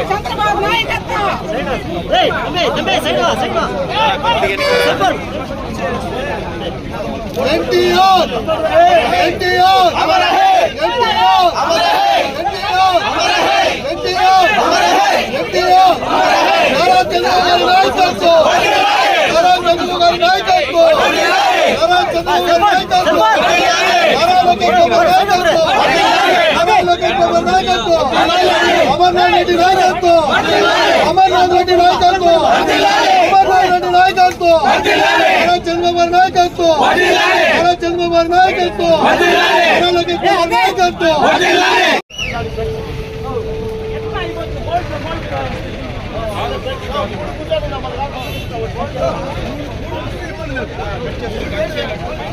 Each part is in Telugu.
చంద్రబాబు నాయకత్వం ఎన్టీఆర్ ఎన్టీఆర్ అమర హే ఎన్టీఆర్ అమర హే ఎన్టీఆర్ అమర హే ఎన్టీఆర్ అమర హే ఎన్టీఆర్ అమర హే నారా చంద్రబాబు నాయకత్వం నారా చంద్రబాబు గారి నాయకత్వం నారా చంద్రబాబు గారి నాయకత్వం అమర్నాథ్ రెడ్డి నాయకత్వం. అమర్నాథ్ రెడ్డి నాయకత్వం అమర్నాథ్ రెడ్డి నాయకత్వం చంద్రబాబు నాయకత్వం చంద్రబాబు గారి నాయకత్వం నారా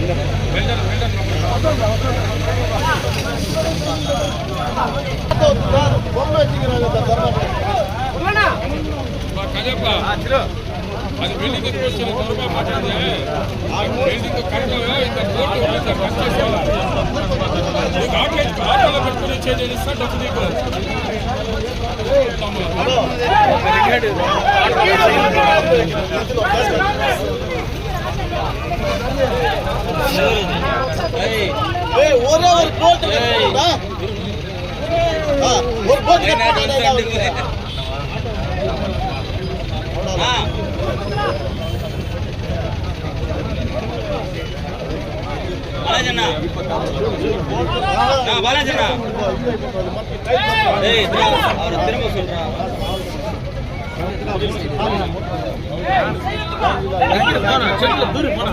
Gracias. ಅದು ಬಿಲ್ಡಿಂಗ್ ಕೋರ್ಸ್ ಗೌರವ ಮಾಡಿದೆ ಆ ಬಿಲ್ಡಿಂಗ್ ಕಟ್ಟಲು ಇಂತ ಕೋರ್ಟ್ ಇಂತ ಕಷ್ಟ ಗಾರ್ಮೆಂಟ್ ಕಾಟಲ ಕಟ್ಟಲು ಚೇಂಜ್ ಇಸ್ ಸಟ್ ಅಪ್ ದೀಕು ஒரு போட்டு ஒரு போட்டு பாலாஜிரா ஏய் அவர் திரும்ப சொல்றா. தூரி போனா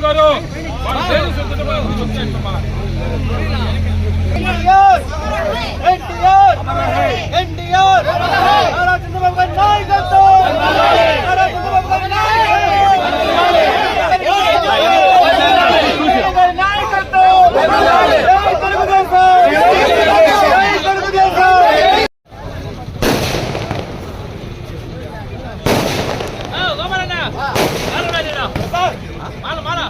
గారు వాళ్ళు దేని సొంతమా వచ్చేయమ్మా ఎన్టీఆర్ ఎన్టీఆర్ నారా చంద్రబాబు గారి నాయకత్వం నారా చంద్రబాబు గారి నాయకత్వం జై తెలుగుదేశం జై తెలుగుదేశం నారా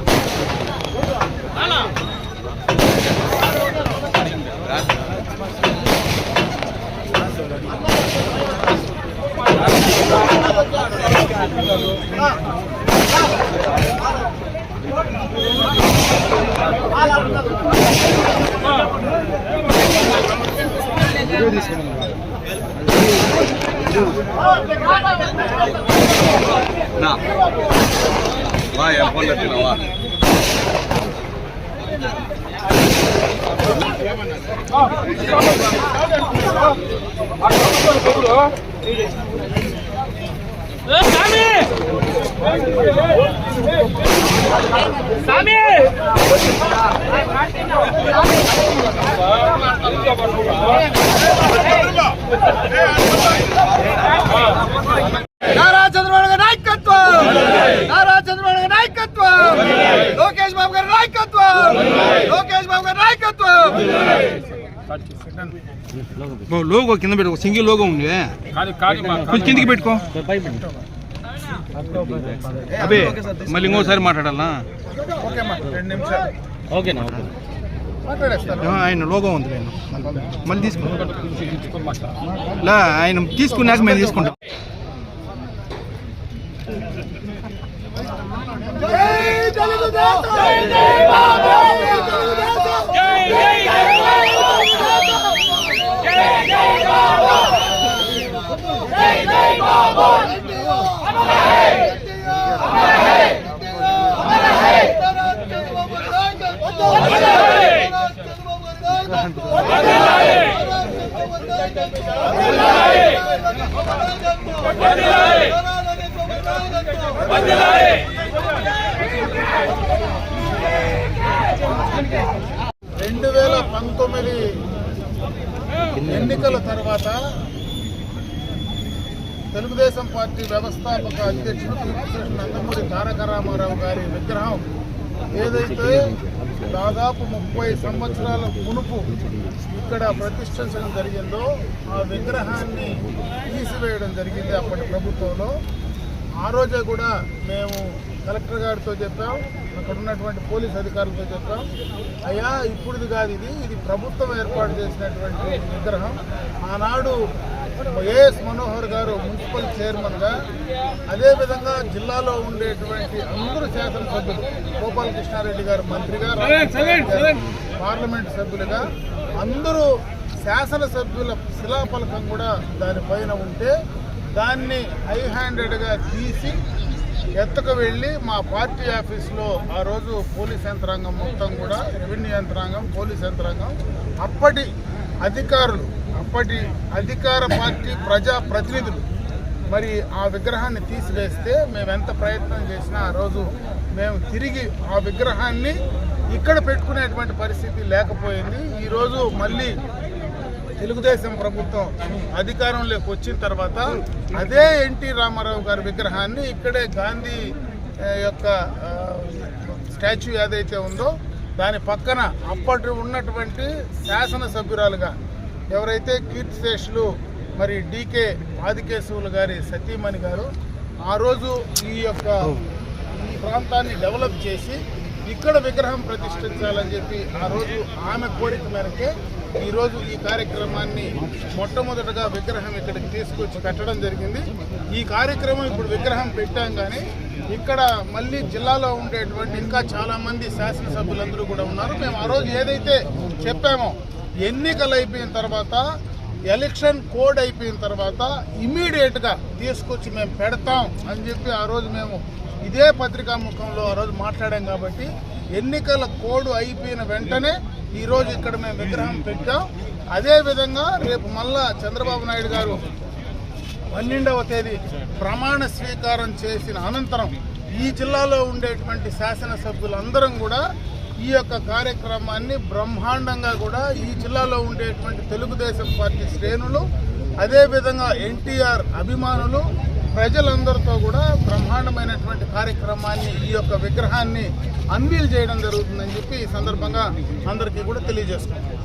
చంద్రబాబు గారి నాయకత్వం! నారా చంద్రబాబు గారి నాయకత్వం లోకేష్ బాబు గారి నాయకత్వం లోకేష్ బాబు గారి నాయకత్వం లోగో కింద పెట్టుకో సింగిల్ లోగో ఉంది కానీ కానీ మా కొంచెం కిందికి పెట్టుకో అబే మళ్ళీ ఇంకోసారి మాట్లాడాలా ఓకేనా ఓకే ఆ, ఆయన లోగో ఉంది నేను మళ్ళీ తీసుకో లా ఆయన తీసుకున్నాక మేము తీసుకుంటాం జై తెలుగుదేశం రెండు వేల పంతొమ్మిది ఎన్నికల తర్వాత తెలుగుదేశం పార్టీ వ్యవస్థాపక అధ్యక్షుడు కృష్ణ నందమూరి తారక రామారావు గారి విగ్రహం ఏదైతే దాదాపు ముప్పై సంవత్సరాల మునుపు ఇక్కడ ప్రతిష్ఠించడం జరిగిందో ఆ విగ్రహాన్ని తీసివేయడం జరిగింది అప్పటి ప్రభుత్వంలో. ఆ రోజే కూడా మేము కలెక్టర్ గారితో చెప్పాం అక్కడ ఉన్నటువంటి పోలీస్ అధికారులతో చెప్పాం. అయ్యా ఇప్పుడుది కాదు ఇది ఇది ప్రభుత్వం ఏర్పాటు చేసినటువంటి విగ్రహం. ఆనాడు ఏఎస్ మనోహర్ గారు మున్సిపల్ చైర్మన్గా అదేవిధంగా జిల్లాలో ఉండేటువంటి అందరూ శాసనసభ్యులు గోపాలకృష్ణారెడ్డి గారు మంత్రిగా పార్లమెంట్ సభ్యులుగా అందరూ శాసనసభ్యుల శిలాఫలకం కూడా దానిపైన ఉంటే దాన్ని హై హ్యాండెడ్గా తీసి ఎత్తుకు వెళ్ళి మా పార్టీ ఆఫీస్లో ఆ రోజు పోలీస్ యంత్రాంగం మొత్తం కూడా రెవెన్యూ యంత్రాంగం పోలీస్ యంత్రాంగం. అప్పటి అధికారులు అప్పటి అధికార పార్టీ ప్రజా ప్రతినిధులు మరి ఆ విగ్రహాన్ని తీసివేస్తే మేము ఎంత ప్రయత్నం చేసినా ఆ రోజు మేము తిరిగి ఆ విగ్రహాన్ని ఇక్కడ పెట్టుకునేటువంటి పరిస్థితి లేకపోయింది. ఈరోజు మళ్ళీ తెలుగుదేశం ప్రభుత్వం అధికారంలోకి వచ్చిన తర్వాత అదే ఎన్టీ రామారావు గారి విగ్రహాన్ని ఇక్కడే గాంధీ యొక్క స్టాచ్యూ ఏదైతే ఉందో దాని పక్కన అప్పటి ఉన్నటువంటి శాసనసభ్యురాలుగా ఎవరైతే కీర్తిశేషులు మరి డీకే ఆదికేశవులు గారి సతీమణి గారు ఆ రోజు ఈ యొక్క ఈ ప్రాంతాన్ని డెవలప్ చేసి ఇక్కడ విగ్రహం ప్రతిష్ఠించాలని చెప్పి ఆ రోజు ఆమె కోరిక మేరకే ఈరోజు ఈ కార్యక్రమాన్ని మొట్టమొదటగా విగ్రహం ఇక్కడికి తీసుకొచ్చి కట్టడం జరిగింది. ఈ కార్యక్రమం ఇప్పుడు విగ్రహం పెట్టాం కానీ ఇక్కడ మళ్ళీ జిల్లాలో ఉండేటువంటి ఇంకా చాలామంది శాసనసభ్యులందరూ కూడా ఉన్నారు. మేము ఆ రోజు ఏదైతే చెప్పామో ఎన్నికలు అయిపోయిన తర్వాత ఎలక్షన్ కోడ్ అయిపోయిన తర్వాత ఇమీడియట్గా తీసుకొచ్చి మేము పెడతాం అని చెప్పి ఆ రోజు మేము ఇదే పత్రికా ముఖంలో ఆ రోజు మాట్లాడాం కాబట్టి ఎన్నికల కోడ్ అయిపోయిన వెంటనే ఈరోజు ఇక్కడ మేము విగ్రహం పెట్టాం. అదేవిధంగా రేపు మళ్ళా చంద్రబాబు నాయుడు గారు పన్నెండవ తేదీ ప్రమాణ స్వీకారం చేసిన అనంతరం ఈ జిల్లాలో ఉండేటువంటి శాసనసభ్యులందరం కూడా ఈ యొక్క కార్యక్రమాన్ని బ్రహ్మాండంగా కూడా ఈ జిల్లాలో ఉండేటువంటి తెలుగుదేశం పార్టీ శ్రేణులు అదేవిధంగా ఎన్టీఆర్ అభిమానులు ప్రజలందరితో కూడా బ్రహ్మాండమైనటువంటి కార్యక్రమాన్ని ఈ యొక్క విగ్రహాన్ని అన్వీల్ చేయడం జరుగుతుందని చెప్పి ఈ సందర్భంగా అందరికీ కూడా తెలియజేసుకుంటాం